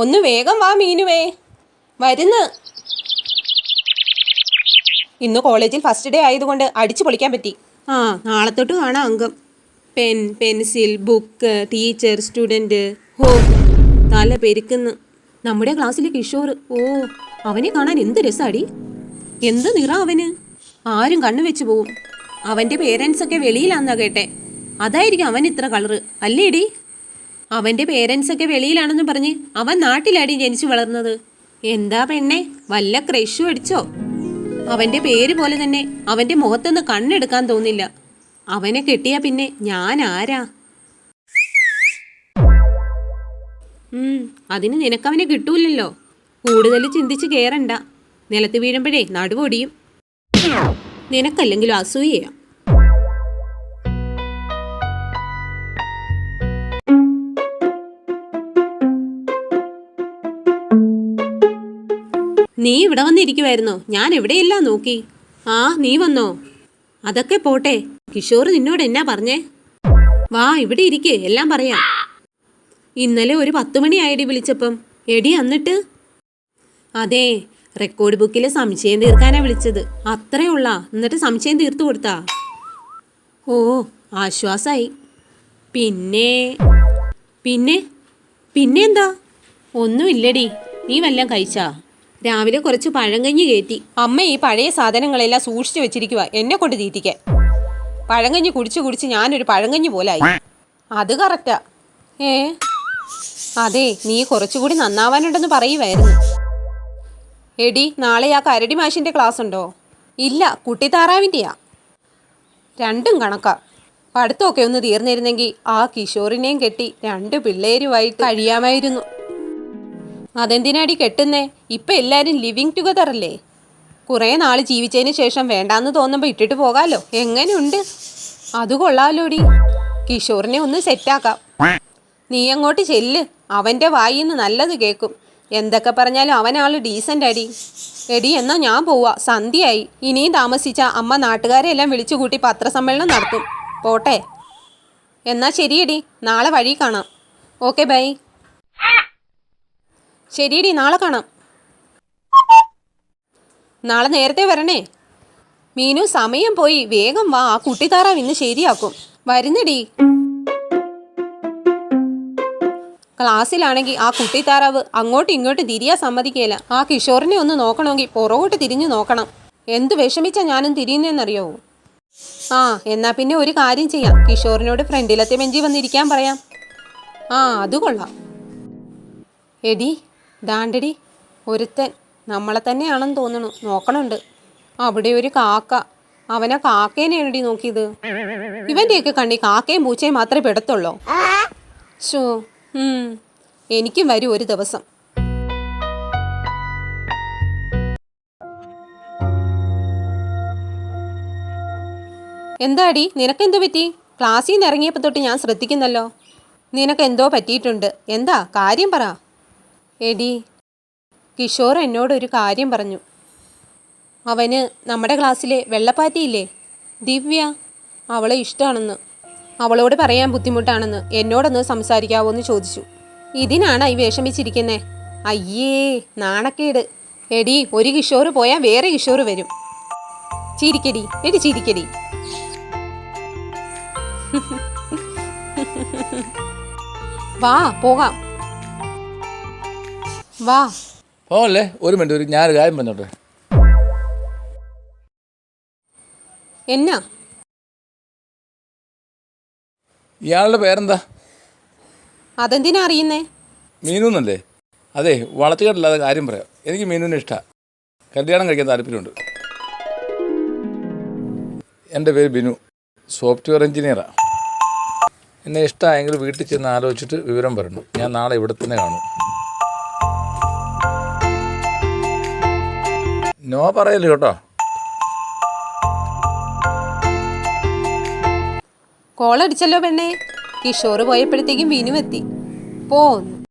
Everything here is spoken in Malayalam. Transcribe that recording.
ഒന്ന് വേഗം വാ മീനുവേ. വരുന്ന്. ഇന്ന് കോളേജിൽ ഫസ്റ്റ് ഡേ ആയതുകൊണ്ട് അടിച്ചു പൊളിക്കാൻ പറ്റി. ആ നാളെ തൊട്ട് കാണാം അംഗം pen pencil book teacher student ഹോ തല പെരുക്കുന്നു. നമ്മുടെ ക്ലാസ്സിലെ കിഷോർ. ഓ അവനെ കാണാൻ എന്ത് രസാടി. എന്ത് നിറ അവന്. ആരും കണ്ണു വെച്ച് പോവും. അവന്റെ പേരൻസൊക്കെ വെളിയിലാന്നാ കേട്ടെ. അതായിരിക്കും അവൻ ഇത്ര കളറ് അല്ലേടി? അവന്റെ പേരൻസ് ഒക്കെ വെളിയിലാണെന്ന് പറഞ്ഞ് അവൻ നാട്ടിലാടി ജനിച്ചു വളർന്നത്. എന്താ പെണ്ണെ വല്ല ക്രഷു അടിച്ചോ? അവന്റെ പേര് പോലെ തന്നെ അവന്റെ മുഖത്തുനിന്ന് കണ്ണെടുക്കാൻ തോന്നില്ല. അവനെ കെട്ടിയാ പിന്നെ ഞാൻ ആരാ അതിന് നിനക്കവനെ കിട്ടൂലല്ലോ കൂടുതൽ ചിന്തിച്ച് കേറണ്ട. നിലത്ത് വീഴുമ്പോഴേ നടുവൊടിയും. നിനക്കല്ലെങ്കിലും അസൂയയാ. നീ ഇവിടെ വന്നിരിക്കുമായിരുന്നോ ഞാൻ എവിടെയില്ല നോക്കി. ആ നീ വന്നോ. അതൊക്കെ പോട്ടെ. കിഷോർ നിന്നോട് എന്നാ പറഞ്ഞേ? വാ ഇവിടെ ഇരിക്കേ. എല്ലാം പറയാം. ഇന്നലെ ഒരു പത്ത് മണിയായടി വിളിച്ചപ്പം. എടി അന്നിട്ട് അതെ റെക്കോർഡ് ബുക്കിൽ സംശയം തീർക്കാനാ വിളിച്ചത്. അത്രേ ഉള്ള. എന്നിട്ട് സംശയം തീർത്തു കൊടുത്താ? ഓ ആശ്വാസായി. പിന്നെ? പിന്നെ? പിന്നെന്താ ഒന്നുമില്ലടി നീ വല്ലതും കഴിച്ചാ? രാവിലെ കുറച്ച് പഴങ്കഞ്ഞി കയറ്റി അമ്മ ഈ പഴയ സാധനങ്ങളെല്ലാം സൂക്ഷിച്ചു വെച്ചിരിക്കുക എന്നെ കൊണ്ട് തീറ്റിക്കാൻ. പഴങ്കഞ്ഞി കുടിച്ച് കുടിച്ച് ഞാനൊരു പഴങ്കഞ്ഞി പോലായി. അത് കറക്റ്റാ ഏ? അതെ നീ കുറച്ചുകൂടി നന്നാവാനുണ്ടെന്ന് പറയുമായിരുന്നു എടി നാളെ ആ കരടി മാഷിന്റെ ക്ലാസ് ഉണ്ടോ? ഇല്ല കുട്ടി കുട്ടിത്താറാവിന്റെയാ രണ്ടും കണക്കാ. പഠിത്തമൊക്കെ ഒന്ന് തീർന്നിരുന്നെങ്കിൽ ആ കിഷോറിനെയും കെട്ടി രണ്ട് പിള്ളേരുമായിട്ട് കഴിയാമായിരുന്നു. അതെന്തിനാടി കെട്ടുന്നേ? ഇപ്പം എല്ലാവരും ലിവിങ് ടുഗദർ അല്ലേ? കുറേ നാൾ ജീവിച്ചതിന് ശേഷം വേണ്ടാന്ന് തോന്നുമ്പോൾ ഇട്ടിട്ട് പോകാമല്ലോ എങ്ങനെയുണ്ട് അത് കൊള്ളാലോടി. കിഷോറിനെ ഒന്ന് സെറ്റാക്കാം. നീ അങ്ങോട്ട് ചെല്ല്. അവന്റെ വായിൽ നിന്ന് നല്ലത് കേൾക്കും എന്തൊക്കെ പറഞ്ഞാലും അവനാൾ ഡീസന്റ് അടി. എടി എന്നാൽ ഞാൻ പോവാ. സന്ധ്യയായി. ഇനിയും താമസിച്ച അമ്മ നാട്ടുകാരെ എല്ലാം വിളിച്ചു കൂട്ടി പത്രസമ്മേളനം നടത്തും. പോട്ടെ. എന്നാൽ ശരിയടി. നാളെ വഴി കാണാം. Okay bye. ശരിയടി നാളെ കാണാം. നാളെ നേരത്തെ വരണേ. മീനു സമയം പോയി. വേഗം വാ. ആ കുട്ടിത്താറാവ് ഇന്ന് ശരിയാക്കും. വരുന്നടി. ക്ലാസ്സിലാണെങ്കിൽ ആ കുട്ടിത്താറാവ് അങ്ങോട്ടും ഇങ്ങോട്ടും തിരിയാൻ സമ്മതിക്കുകയില്ല ആ കിഷോറിനെ ഒന്ന് നോക്കണമെങ്കിൽ പുറകോട്ട് തിരിഞ്ഞു നോക്കണം. എന്ത് വിഷമിച്ചാ ഞാനും തിരിയുന്നതെന്നറിയാവോ ആ എന്നാ പിന്നെ ഒരു കാര്യം ചെയ്യാം. കിഷോറിനോട് ഫ്രണ്ടിലത്തെ ബെഞ്ചിൽ വന്നിരിക്കാൻ പറയാം. ആ അത് കൊള്ളാം. എടി ദാണ്ടടി ഒരുത്തൻ നമ്മളെ തന്നെയാണെന്ന് തോന്നണു. നോക്കണുണ്ട്. അവിടെ ഒരു കാക്ക. അവനെ കാക്കേനെയാണടി നോക്കിയത്. ഇവന്റെയൊക്കെ കണ്ണി കാക്കയും പൂച്ചയും മാത്രമേ പെടത്തുള്ളോ? ഷോ എനിക്കും വരും ഒരു ദിവസം. എന്താടി നിനക്കെന്ത് പറ്റി? ക്ലാസ്സിൽ നിന്ന് ഇറങ്ങിയപ്പോൾ തൊട്ട് ഞാൻ ശ്രദ്ധിക്കുന്നല്ലോ. നിനക്ക് എന്തോ പറ്റിയിട്ടുണ്ട്. എന്താ? കാര്യം പറ. എടി കിഷോർ എന്നോടൊരു കാര്യം പറഞ്ഞു. അവന് നമ്മുടെ ക്ലാസ്സിലെ വെള്ളപ്പാറ്റിയില്ലേ ദിവ്യ അവളെ ഇഷ്ടമാണെന്ന് അവളോട് പറയാൻ ബുദ്ധിമുട്ടാണെന്ന് എന്നോടൊന്ന് സംസാരിക്കാവോ എന്ന് ചോദിച്ചു. ഇതിനാണ് ഈ വിഷമിച്ചിരിക്കുന്നേ? അയ്യേ നാണക്കേട്. എടി ഒരു കിഷോർ പോയാൽ വേറെ കിഷോർ വരും. ചിരിക്കടി എടി ചിരിക്കടി. വാ പോകാം. വാ. പോകല്ലേ ഒരു മിനിറ്റ് ഒരു ഞാനൊരു കാര്യം പറഞ്ഞോട്ടെ. എന്നാ? ഇയാളുടെ പേരെന്താ? അതെന്തിനാ അറിയുന്നേ? മീനു എന്നല്ലേ? അതെ വളച്ചുകെട്ടല്ലാതെ കാര്യം പറയാം. എനിക്ക് മീനുവിനെ ഇഷ്ടമാണ് കല്യാണം കഴിക്കാൻ താല്പര്യമുണ്ട്. എന്റെ പേര് ബിനു. സോഫ്റ്റ്വെയർ എഞ്ചിനീയറാണ് എന്നെ ഇഷ്ടമായെങ്കിൽ വീട്ടിൽ ചെന്ന് ആലോചിച്ചിട്ട് വിവരം പറഞ്ഞു ഞാൻ നാളെ ഇവിടെ തന്നെ കാണും. നോ പറയല്ലോ കേട്ടോ. കോളടിച്ചല്ലോ പെണ്ണേ. കിഷോർ പോയപ്പോഴത്തേക്കും വീനുമെത്തി പോന്നു.